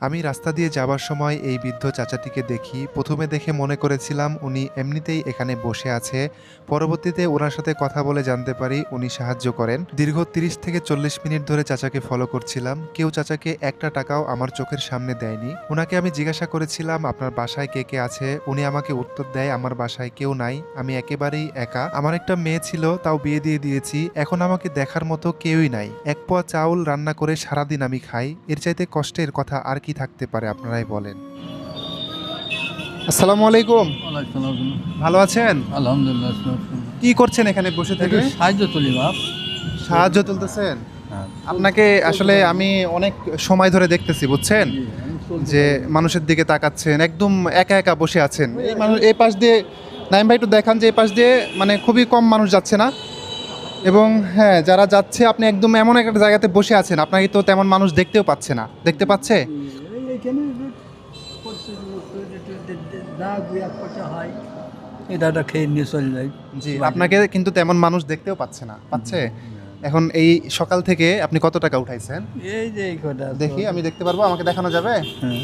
আমি রাস্তা দিয়ে যাবার সময় এই বৃদ্ধ চাচাটিকে দেখি। প্রথমে দেখে মনে করেছিলাম উনি এমনিতেই এখানে বসে আছে। পরবর্তীতে ওনার সাথে কথা বলে জানতে পারি উনি সাহায্য করেন। দীর্ঘ তিরিশ থেকে চল্লিশ মিনিট ধরে চাচাকে ফলো করছিলাম। কেউ চাচাকে একটা টাকাও আমার চোখের সামনে দেয়নি। ওনাকে আমি জিজ্ঞাসা করেছিলাম, আপনার বাসায় কে কে আছে? উনি আমাকে উত্তর দেয়, আমার বাসায় কেউ নাই। আমি একেবারেই একা। আমার একটা মেয়ে ছিল, তাও বিয়ে দিয়ে দিয়েছি। এখন আমাকে দেখার মতো কেউই নাই। এক পোয়া চাউল রান্না করে সারাদিন আমি খাই। এর চাইতে কষ্টের কথা আর কি থাকতে পারে আপনারাই বলেন। আসসালামু আলাইকুম। ভালো আছেন? আলহামদুলিল্লাহ কি করছেন এখানে বসে থেকে? সাহায্য তুলি বাপ। সাহায্য তুলতেছেন? হ্যাঁ। আপনাকে আসলে আমি অনেক সময় ধরে দেখতেছি বুঝছেন? যে মানুষের দিকে তাকাচ্ছেন একদম একা একা বসে আছেন। এই মানুষ এই পাশ দিয়ে নাইম ভাই একটু দেখান যে এই পাশ দিয়ে মানে খুবই কম মানুষ যাচ্ছে না? এবং হ্যাঁ যারা যাচ্ছে আপনি একদম এমন একটা জায়গাতে বসে আছেন আপনাকে তো তেমন মানুষ দেখতেও পাচ্ছে না। দেখতে পাচ্ছে? খেয়ে নিয়ে চলে জি। আপনাকে কিন্তু তেমন মানুষ দেখতেও পাচ্ছে না। পাচ্ছে? এখন এই সকাল থেকে আপনি কত টাকা উঠাইছেন? এই যে এই কটা দেখি আমি দেখতে পারব আমাকে দেখানো যাবে? হ্যাঁ।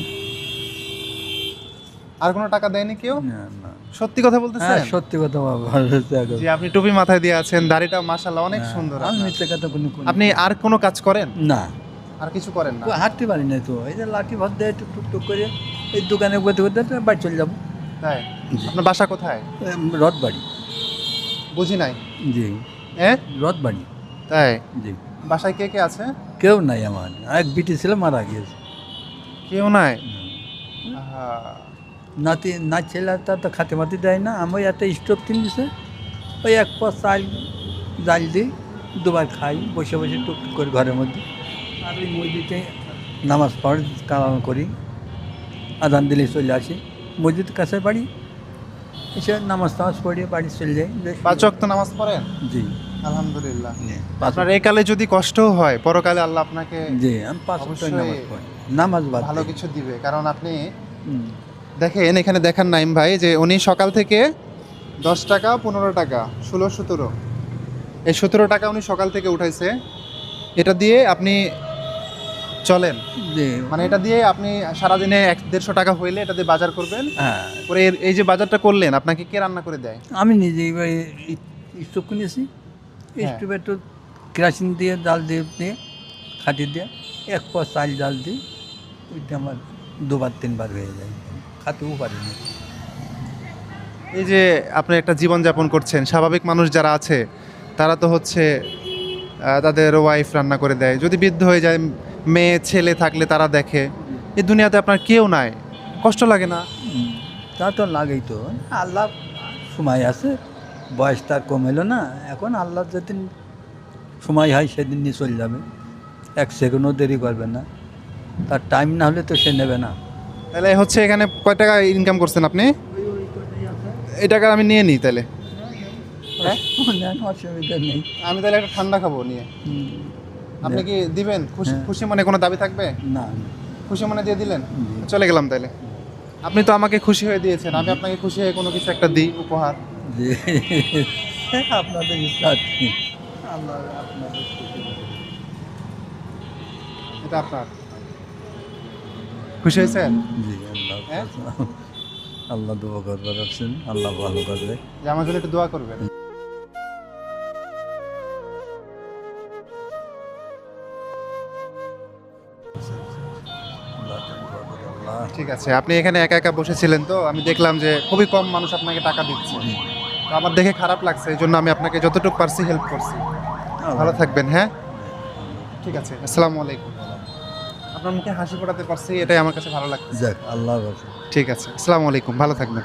আর কোনো টাকা দেয়নি কেউ। সত্যি কথা হ্যাঁ বলতেছেন সত্যি কথা জি আপনি টুপি মাথায় দিয়ে আছেন দাড়িটা মাশাআল্লাহ অনেক হ্যাঁ, সুন্দর আমি মিথ্যে কথা কোনো আপনি আর কোনো কাজ করেন? না। আর কিছু করেন না? হাঁটতে পারি না তো এই যে লাঠি ভাত দেয় টুক টুক টুক করে এই দোকানে বলতে বলতে বাড়ি চলে যাব। তাই? আপনার বাসা কোথায়? রথ বাড়ি বুঝি নাই। জি। হ্যাঁ রথ বাড়ি তাই? জি। বাসায় কে কে আছে? কেউ নাই আমার। এক বিটি ছিল মারা গিয়েছে। কেউ নাই? নাতি না ছেলেটা তো খাতে মাতি দেয় না। আমি ওই একটা স্টোভ কিনেছে ওই এক পর চাল জাল দিই দুবার খাই বসে বসে টুক টুক করে ঘরের মধ্যে। আর ওই মসজিদে নামাজ পড় কালাম করি আদান দিলে চলে আসি। মসজিদ কাছে বাড়ি এসে নামাজ টামাজ পড়িয়ে বাড়ি চলে যাই। পাঁচ ওয়াক্ত নামাজ পড়েন? জি। আলহামদুলিল্লাহ। আপনার এই কালে যদি কষ্টও হয় পরকালে আল্লাহ আপনাকে জি আমি পাঁচ নামাজ পড়ি। নামাজ ভালো কিছু দিবে কারণ আপনি। দেখেন এখানে দেখান নাইম ভাই যে উনি সকাল থেকে দশ টাকা পনেরো টাকা ষোলো সতেরো। এই সতেরো টাকা উনি সকাল থেকে উঠাইছে। এটা দিয়ে আপনি চলেন। মানে এটা দিয়ে আপনি সারাদিনে এক দেড়শো টাকা হইলে এটা দিয়ে বাজার করবেন। হ্যাঁ। পরে এই যে বাজারটা করলেন আপনাকে কে রান্না করে দেয়? আমি নিজেই স্টোভ কিনেছি। হ্যাঁ। স্টোভে একটু কেরাসিন দিয়ে জাল দিয়ে দিয়ে খাটি দিয়ে এক পর চাল জাল দিই ওইটা আমার দুবার তিনবার হয়ে যায়। খাতেও পারি না এই যে আপনি একটা জীবনযাপন করছেন স্বাভাবিক মানুষ যারা আছে তারা তো হচ্ছে তাদের ওয়াইফ রান্না করে দেয়। যদি বৃদ্ধ হয়ে যায় মেয়ে ছেলে থাকলে তারা দেখে এই দুনিয়াতে আপনার কেউ নাই। কষ্ট লাগে না? তা তো লাগেই তো। আল্লাহ সময় আছে বয়স তার কম এলো না এখন আল্লাহ যেদিন সময় হয় সেদিন নিয়ে চলে যাবে। এক সেকেন্ডও দেরি করবে না। তার টাইম না হলে তো সে নেবে না। তাহলে হচ্ছে এখানে কয় টাকা ইনকাম করছেন আপনি? এই টাকা আমি নিয়ে নিই তাহলে। হ্যাঁ? অসুবিধা নেই আমি তাহলে একটা ঠান্ডা খাব নিয়ে। আপনি কি দিবেন? খুশি হ্যাঁ। খুশি মনে কোনো দাবি থাকবে? না। খুশি মনে দিয়ে দিলেন? চলে গেলাম তাহলে। আপনি তো আমাকে খুশি হয়ে দিয়েছেন। আমি আপনাকে খুশি হয়ে কোনো কিছু একটা দিই উপহার। আপনাদের। এটা আপনার। খুশি হয়েছেন? জি আল্লাহ হ্যাঁ? আল্লাহ দোয়া করবে রাখছেন আল্লাহ ভালো করবে আমার জন্য একটু দোয়া করবেন। ঠিক আছে আপনি এখানে একা একা বসেছিলেন তো আমি দেখলাম যে খুবই কম মানুষ আপনাকে টাকা দিচ্ছে। তো আমার দেখে খারাপ লাগছে এই জন্য আমি আপনাকে যতটুকু পারছি হেল্প করছি। ভালো থাকবেন হ্যাঁ? ঠিক আছে আসসালামু আলাইকুম। আপনার মুখে হাসি ফোটাতে পারছি এটাই আমার কাছে ভালো লাগছে যাক আল্লাহ ঠিক আছে আসসালামু আলাইকুম ভালো থাকবেন।